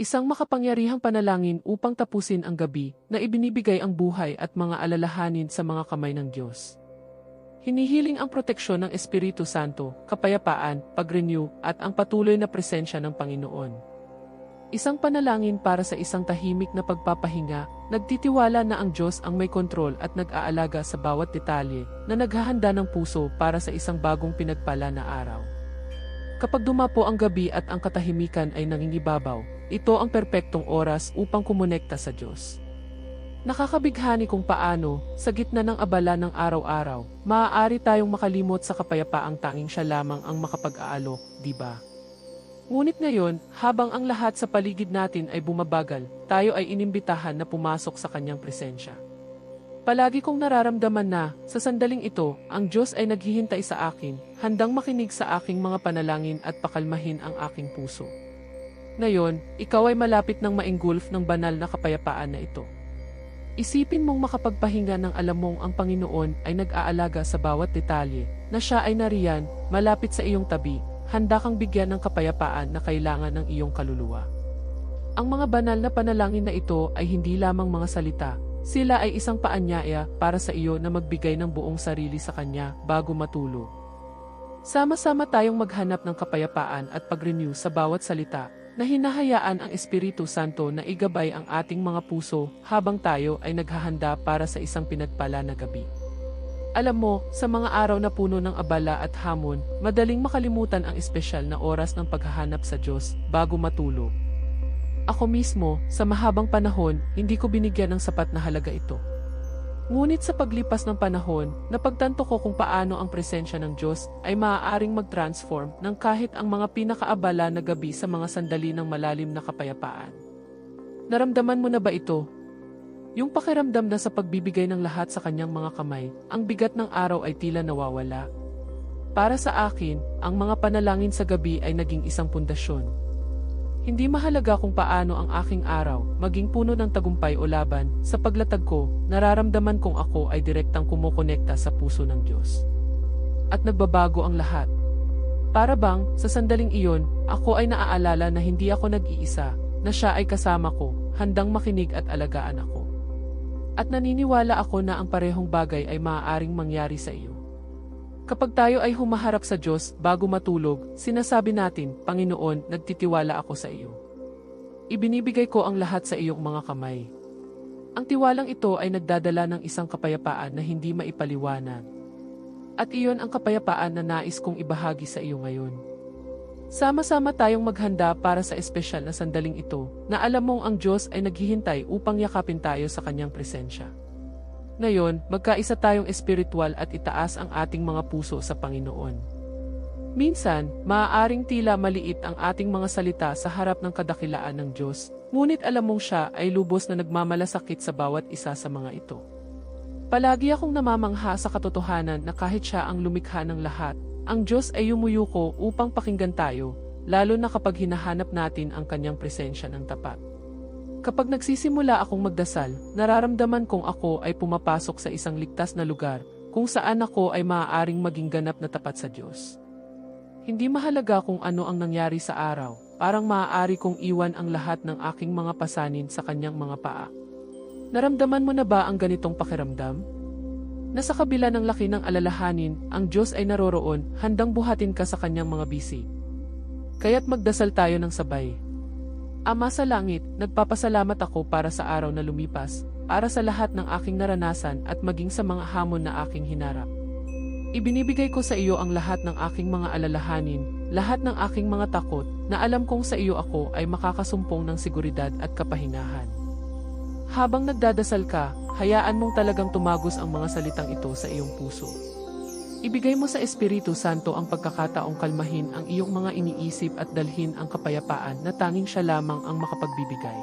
Isang makapangyarihang panalangin upang tapusin ang gabi na ibinibigay ang buhay at mga alalahanin sa mga kamay ng Diyos. Hinihiling ang proteksyon ng Espiritu Santo, kapayapaan, pag-renew, at ang patuloy na presensya ng Panginoon. Isang panalangin para sa isang tahimik na pagpapahinga, nagtitiwala na ang Diyos ang may kontrol at nag-aalaga sa bawat detalye na naghahanda ng puso para sa isang bagong pinagpala na araw. Kapag dumapo ang gabi at ang katahimikan ay nangingibabaw, ito ang perpektong oras upang kumonekta sa Diyos. Nakakabighani kung paano, sa gitna ng abala ng araw-araw, maaari tayong makalimot sa kapayapaang tanging siya lamang ang makapag-aalok, di ba? Ngunit ngayon, habang ang lahat sa paligid natin ay bumabagal, tayo ay inimbitahan na pumasok sa kanyang presensya. Palagi kong nararamdaman na, sa sandaling ito, ang Diyos ay naghihintay sa akin, handang makinig sa aking mga panalangin at pakalmahin ang aking puso. Ngayon, ikaw ay malapit ng maengulf ng banal na kapayapaan na ito. Isipin mong makapagpahinga ng alam mong ang Panginoon ay nag-aalaga sa bawat detalye, na siya ay nariyan, malapit sa iyong tabi, handa kang bigyan ng kapayapaan na kailangan ng iyong kaluluwa. Ang mga banal na panalangin na ito ay hindi lamang mga salita, sila ay isang paanyaya para sa iyo na magbigay ng buong sarili sa Kanya bago matulog. Sama-sama tayong maghanap ng kapayapaan at pag-renew sa bawat salita na hinahayaan ang Espiritu Santo na igabay ang ating mga puso habang tayo ay naghahanda para sa isang pinagpala na gabi. Alam mo, sa mga araw na puno ng abala at hamon, madaling makalimutan ang espesyal na oras ng paghahanap sa Diyos bago matulog. Ako mismo, sa mahabang panahon, hindi ko binigyan ng sapat na halaga ito. Ngunit sa paglipas ng panahon, napagtanto ko kung paano ang presensya ng Diyos ay maaaring mag-transform ng kahit ang mga pinakaabala na gabi sa mga sandali ng malalim na kapayapaan. Naramdaman mo na ba ito? Yung pakiramdam na sa pagbibigay ng lahat sa kanyang mga kamay, ang bigat ng araw ay tila nawawala. Para sa akin, ang mga panalangin sa gabi ay naging isang pundasyon. Hindi mahalaga kung paano ang aking araw, maging puno ng tagumpay o laban, sa paglatag ko, nararamdaman kong ako ay direktang kumukonekta sa puso ng Diyos. At nagbabago ang lahat. Para bang, sa sandaling iyon, ako ay naaalala na hindi ako nag-iisa, na siya ay kasama ko, handang makinig at alagaan ako. At naniniwala ako na ang parehong bagay ay maaaring mangyari sa iyo. Kapag tayo ay humaharap sa Diyos bago matulog, sinasabi natin, Panginoon, nagtitiwala ako sa iyo. Ibinibigay ko ang lahat sa iyong mga kamay. Ang tiwalang ito ay nagdadala ng isang kapayapaan na hindi maipaliwanag. At iyon ang kapayapaan na nais kong ibahagi sa iyo ngayon. Sama-sama tayong maghanda para sa espesyal na sandaling ito, na alam mong ang Diyos ay naghihintay upang yakapin tayo sa kanyang presensya. Ngayon, magkaisa tayong espiritual at itaas ang ating mga puso sa Panginoon. Minsan, maaaring tila maliit ang ating mga salita sa harap ng kadakilaan ng Diyos, ngunit alam mong siya ay lubos na nagmamalasakit sa bawat isa sa mga ito. Palagi akong namamangha sa katotohanan na kahit siya ang lumikha ng lahat, ang Diyos ay yumuyuko upang pakinggan tayo, lalo na kapag hinahanap natin ang kanyang presensya ng tapat. Kapag nagsisimula akong magdasal, nararamdaman kong ako ay pumapasok sa isang ligtas na lugar kung saan ako ay maaaring maging ganap na tapat sa Diyos. Hindi mahalaga kung ano ang nangyari sa araw, parang maaari kong iwan ang lahat ng aking mga pasanin sa kanyang mga paa. Naramdaman mo na ba ang ganitong pakiramdam? na sa kabila ng laki ng alalahanin, ang Diyos ay naroroon, handang buhatin ka sa kanyang mga bisi. Kaya't magdasal tayo ng sabay. Ama sa langit, nagpapasalamat ako para sa araw na lumipas, para sa lahat ng aking naranasan at maging sa mga hamon na aking hinarap. Ibinibigay ko sa iyo ang lahat ng aking mga alalahanin, lahat ng aking mga takot, na alam kong sa iyo ako ay makakasumpong ng seguridad at kapahingahan. Habang nagdadasal ka, hayaan mong talagang tumagos ang mga salitang ito sa iyong puso. Ibigay mo sa Espiritu Santo ang pagkakataong kalmahin ang iyong mga iniisip at dalhin ang kapayapaan na tanging siya lamang ang makapagbibigay.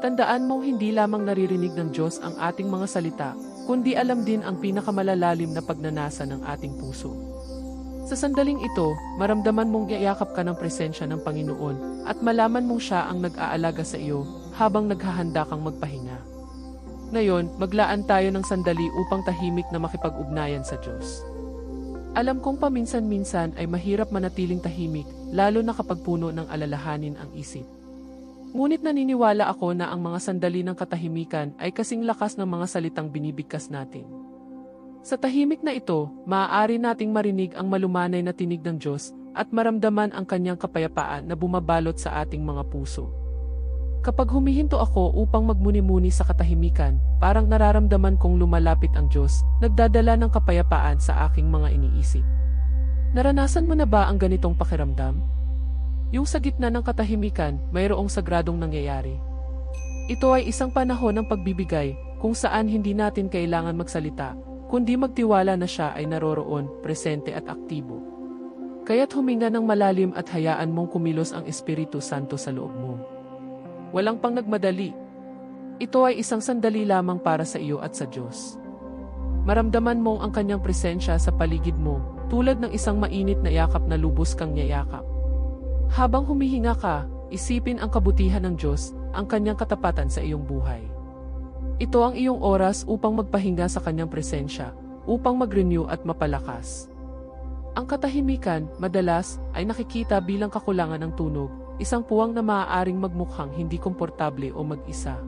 Tandaan mong hindi lamang naririnig ng Diyos ang ating mga salita, kundi alam din ang pinakamalalalim na pagnanasa ng ating puso. Sa sandaling ito, maramdaman mong iyakap ka ng presensya ng Panginoon at malaman mong siya ang nag-aalaga sa iyo habang naghahanda kang magpahinga. Ngayon, maglaan tayo ng sandali upang tahimik na makipag-ugnayan sa Diyos. Alam kong paminsan-minsan ay mahirap manatiling tahimik, lalo na kapag puno ng alalahanin ang isip. Ngunit naniniwala ako na ang mga sandali ng katahimikan ay kasing lakas ng mga salitang binibigkas natin. Sa tahimik na ito, maaari nating marinig ang malumanay na tinig ng Diyos at maramdaman ang kanyang kapayapaan na bumabalot sa ating mga puso. Kapag humihinto ako upang magmuni-muni sa katahimikan, parang nararamdaman kong lumalapit ang Diyos, nagdadala ng kapayapaan sa aking mga iniisip. Naranasan mo na ba ang ganitong pakiramdam? Yung sa gitna ng katahimikan, mayroong sagradong nangyayari. Ito ay isang panahon ng pagbibigay kung saan hindi natin kailangan magsalita, kundi magtiwala na siya ay naroroon, presente at aktibo. Kaya't huminga ng malalim at hayaan mong kumilos ang Espiritu Santo sa loob mo. Walang pang nagmadali. Ito ay isang sandali lamang para sa iyo at sa Diyos. Maramdaman mong ang kanyang presensya sa paligid mo, tulad ng isang mainit na yakap na lubos kang niyayakap. Habang humihinga ka, isipin ang kabutihan ng Diyos, ang kanyang katapatan sa iyong buhay. Ito ang iyong oras upang magpahinga sa kanyang presensya, upang mag-renew at mapalakas. Ang katahimikan, madalas, ay nakikita bilang kakulangan ng tunog, isang puwang na maaaring magmukhang hindi komportable o mag-isa.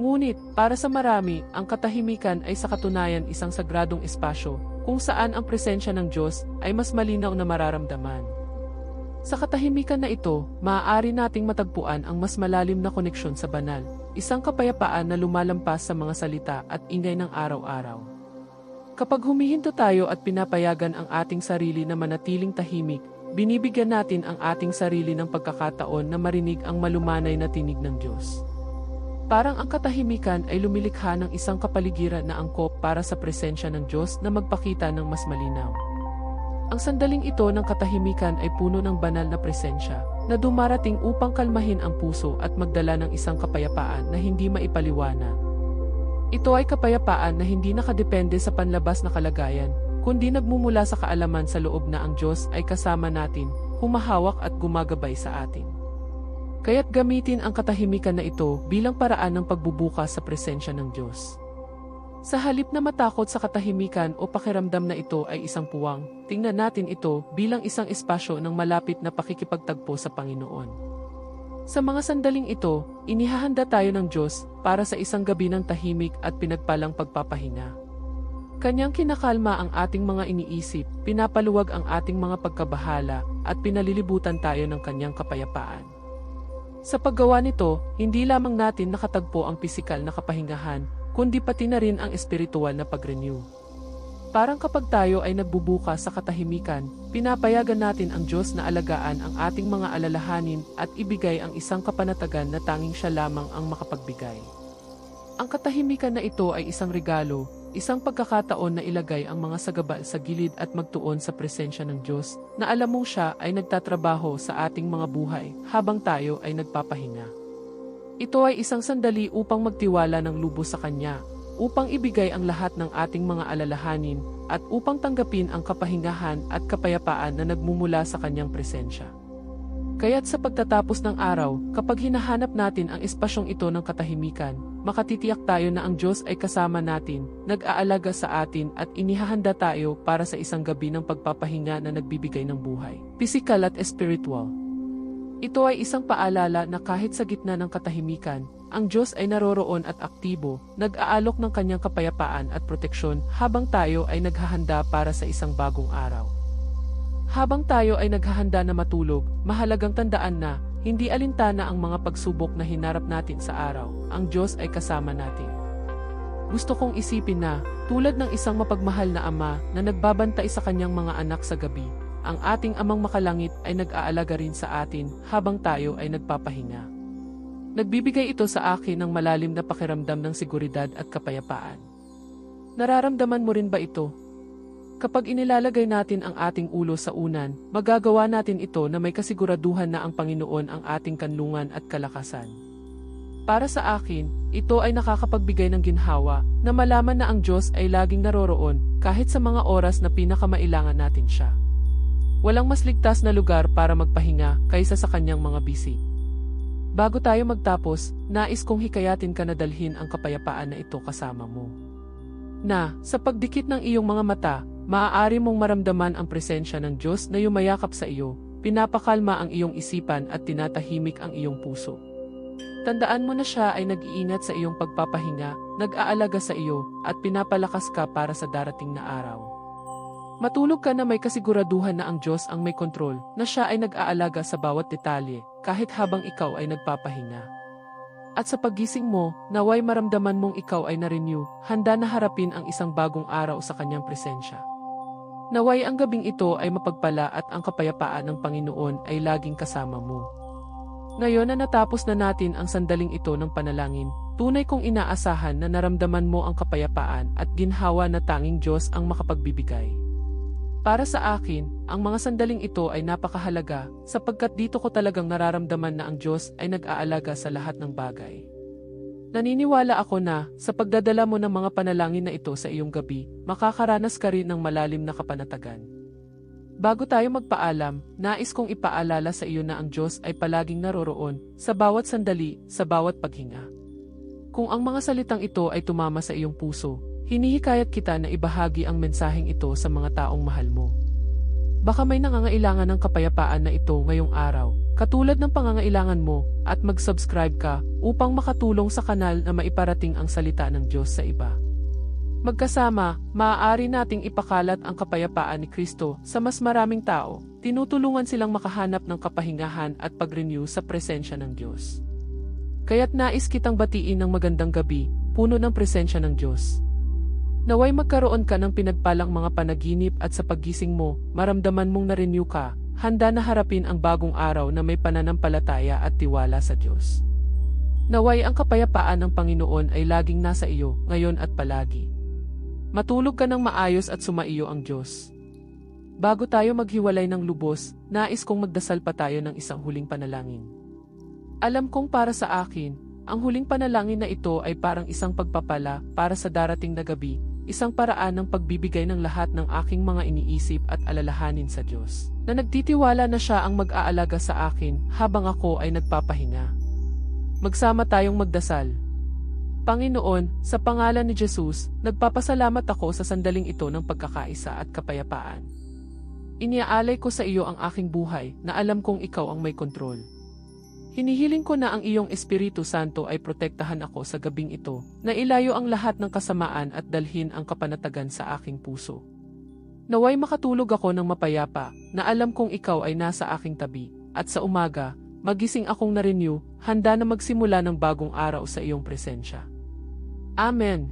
Ngunit, para sa marami, ang katahimikan ay sa katunayan isang sagradong espasyo, kung saan ang presensya ng Diyos ay mas malinaw na mararamdaman. Sa katahimikan na ito, maaari nating matagpuan ang mas malalim na koneksyon sa banal, isang kapayapaan na lumalampas sa mga salita at ingay ng araw-araw. Kapag humihinto tayo at pinapayagan ang ating sarili na manatiling tahimik, binibigyan natin ang ating sarili ng pagkakataon na marinig ang malumanay na tinig ng Diyos. Parang ang katahimikan ay lumilikha ng isang kapaligiran na angkop para sa presensya ng Diyos na magpakita ng mas malinaw. Ang sandaling ito ng katahimikan ay puno ng banal na presensya, na dumarating upang kalmahin ang puso at magdala ng isang kapayapaan na hindi maipaliwanag. Ito ay kapayapaan na hindi nakadepende sa panlabas na kalagayan, kundi nagmumula sa kaalaman sa loob na ang Diyos ay kasama natin, humahawak at gumagabay sa atin. Kaya't gamitin ang katahimikan na ito bilang paraan ng pagbubukas sa presensya ng Diyos. Sa halip na matakot sa katahimikan o pakiramdam na ito ay isang puwang, tingnan natin ito bilang isang espasyo ng malapit na pakikipagtagpo sa Panginoon. Sa mga sandaling ito, inihahanda tayo ng Diyos para sa isang gabi ng tahimik at pinagpalang pagpapahinga. Kanyang kinakalma ang ating mga iniisip, pinapaluwag ang ating mga pagkabahala, at pinalilibutan tayo ng kanyang kapayapaan. Sa paggawa nito, hindi lamang natin nakatagpo ang pisikal na kapahingahan, kundi pati na rin ang espiritual na pag-renew. Parang kapag tayo ay nagbubuka sa katahimikan, pinapayagan natin ang Diyos na alagaan ang ating mga alalahanin at ibigay ang isang kapanatagan na tanging siya lamang ang makapagbigay. Ang katahimikan na ito ay isang regalo, isang pagkakataon na ilagay ang mga sagabal sa gilid at magtuon sa presensya ng Diyos na alam mong siya ay nagtatrabaho sa ating mga buhay habang tayo ay nagpapahinga. Ito ay isang sandali upang magtiwala ng lubos sa Kanya, upang ibigay ang lahat ng ating mga alalahanin, at upang tanggapin ang kapahingahan at kapayapaan na nagmumula sa Kanyang presensya. Kaya't sa pagtatapos ng araw, kapag hinahanap natin ang espasyong ito ng katahimikan, makatitiyak tayo na ang Diyos ay kasama natin, nag-aalaga sa atin at inihahanda tayo para sa isang gabi ng pagpapahinga na nagbibigay ng buhay, pisikal at spiritual. Ito ay isang paalala na kahit sa gitna ng katahimikan, ang Diyos ay naroroon at aktibo, nag-aalok ng kanyang kapayapaan at proteksyon habang tayo ay naghahanda para sa isang bagong araw. Habang tayo ay naghahanda na matulog, mahalagang tandaan na, hindi alintana ang mga pagsubok na hinarap natin sa araw, ang Diyos ay kasama natin. Gusto kong isipin na, tulad ng isang mapagmahal na ama na nagbabantay sa kanyang mga anak sa gabi, ang ating amang makalangit ay nag-aalaga rin sa atin habang tayo ay nagpapahinga. Nagbibigay ito sa akin ng malalim na pakiramdam ng seguridad at kapayapaan. Nararamdaman mo rin ba ito? Kapag inilalagay natin ang ating ulo sa unan, magagawa natin ito na may kasiguraduhan na ang Panginoon ang ating kanlungan at kalakasan. Para sa akin, ito ay nakakapagbigay ng ginhawa na malaman na ang Diyos ay laging naroroon kahit sa mga oras na pinakamailangan natin siya. Walang mas ligtas na lugar para magpahinga kaysa sa kanyang mga bisig. Bago tayo magtapos, nais kong hikayatin ka na dalhin ang kapayapaan na ito kasama mo. Na, sa pagdikit ng iyong mga mata, maaari mong maramdaman ang presensya ng Diyos na yumayakap sa iyo, pinapakalma ang iyong isipan at tinatahimik ang iyong puso. Tandaan mo na siya ay nag-iingat sa iyong pagpapahinga, nag-aalaga sa iyo, at pinapalakas ka para sa darating na araw. Matulog ka na may kasiguraduhan na ang Diyos ang may kontrol, na siya ay nag-aalaga sa bawat detalye, kahit habang ikaw ay nagpapahinga. At sa pagising mo, naway maramdaman mong ikaw ay na-renew, handa na harapin ang isang bagong araw sa kanyang presensya. Naway ang gabing ito ay mapagpala at ang kapayapaan ng Panginoon ay laging kasama mo. Ngayon na natapos na natin ang sandaling ito ng panalangin, tunay kong inaasahan na naramdaman mo ang kapayapaan at ginhawa na tanging Diyos ang makapagbibigay. Para sa akin, ang mga sandaling ito ay napakahalaga sapagkat dito ko talagang nararamdaman na ang Diyos ay nag-aalaga sa lahat ng bagay. Naniniwala ako na, sa pagdadala mo ng mga panalangin na ito sa iyong gabi, makakaranas ka rin ng malalim na kapanatagan. Bago tayo magpaalam, nais kong ipaalala sa iyo na ang Diyos ay palaging naroroon, sa bawat sandali, sa bawat paghinga. Kung ang mga salitang ito ay tumama sa iyong puso, hinihikayat kita na ibahagi ang mensaheng ito sa mga taong mahal mo. Baka may nangangailangan ng kapayapaan na ito ngayong araw, katulad ng pangangailangan mo, at mag-subscribe ka upang makatulong sa kanal na maiparating ang salita ng Diyos sa iba. Magkasama, maaari nating ipakalat ang kapayapaan ni Kristo sa mas maraming tao, tinutulungan silang makahanap ng kapahingahan at pag-renew sa presensya ng Diyos. Kaya't nais kitang batiin ng magandang gabi, puno ng presensya ng Diyos. Naway magkaroon ka ng pinagpalang mga panaginip at sa paggising mo, maramdaman mong na-renew ka, handa na harapin ang bagong araw na may pananampalataya at tiwala sa Diyos. Naway ang kapayapaan ng Panginoon ay laging nasa iyo, ngayon at palagi. Matulog ka ng maayos at sumaiyo ang Diyos. Bago tayo maghiwalay ng lubos, nais kong magdasal pa tayo ng isang huling panalangin. Alam kong para sa akin, ang huling panalangin na ito ay parang isang pagpapala para sa darating na gabi, isang paraan ng pagbibigay ng lahat ng aking mga iniisip at alalahanin sa Diyos, na nagtitiwala na siya ang mag-aalaga sa akin habang ako ay nagpapahinga. Magsama tayong magdasal. Panginoon, sa pangalan ni Jesus, nagpapasalamat ako sa sandaling ito ng pagkakaisa at kapayapaan. Iniaalay ko sa iyo ang aking buhay na alam kong ikaw ang may kontrol. Hinihiling ko na ang iyong Espiritu Santo ay protektahan ako sa gabing ito, na ilayo ang lahat ng kasamaan at dalhin ang kapanatagan sa aking puso. Naway makatulog ako ng mapayapa, na alam kong ikaw ay nasa aking tabi, at sa umaga, magising akong na-renew, handa na magsimula ng bagong araw sa iyong presensya. Amen.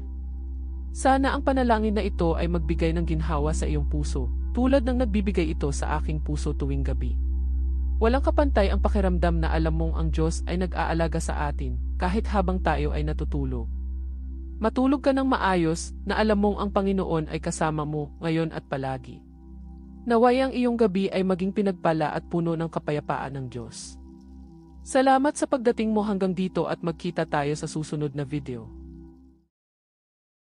Sana ang panalangin na ito ay magbigay ng ginhawa sa iyong puso, tulad ng nagbibigay ito sa aking puso tuwing gabi. Walang kapantay ang pakiramdam na alam mong ang Diyos ay nag-aalaga sa atin, kahit habang tayo ay natutulog. Matulog ka ng maayos na alam mong ang Panginoon ay kasama mo ngayon at palagi. Naway ang iyong gabi ay maging pinagpala at puno ng kapayapaan ng Diyos. Salamat sa pagdating mo hanggang dito at magkita tayo sa susunod na video.